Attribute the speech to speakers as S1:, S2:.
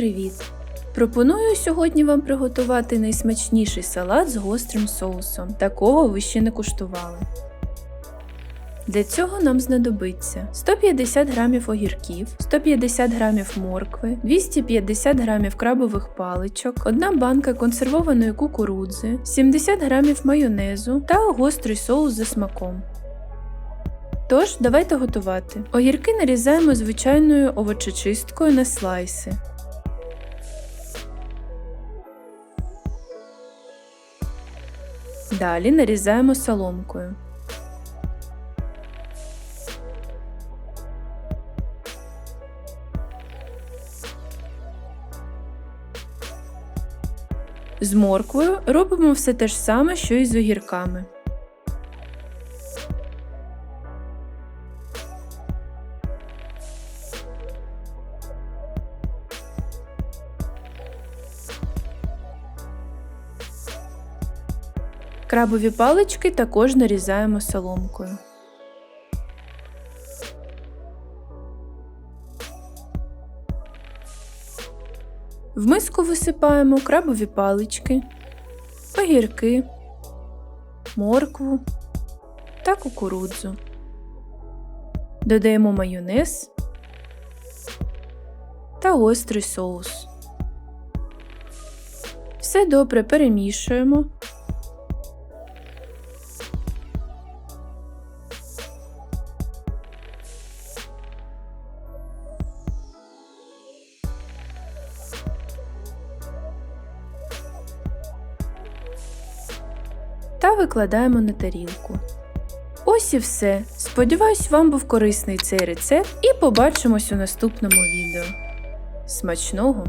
S1: Привіт! Пропоную сьогодні вам приготувати найсмачніший салат з гострим соусом. Такого ви ще не куштували. Для цього нам знадобиться 150 г огірків, 150 г моркви, 250 г крабових паличок, 1 банка консервованої кукурудзи, 70 г майонезу та гострий соус за смаком. Тож, давайте готувати. Огірки нарізаємо звичайною овочечисткою на слайси. Далі нарізаємо соломкою. З морквою робимо все те ж саме, що і з огірками. Крабові палички також нарізаємо соломкою. В миску висипаємо крабові палички, огірки, моркву та кукурудзу. Додаємо майонез та гострий соус. Все добре перемішуємо. Та викладаємо на тарілку. Ось і все. Сподіваюсь, вам був корисний цей рецепт і побачимось у наступному відео. Смачного!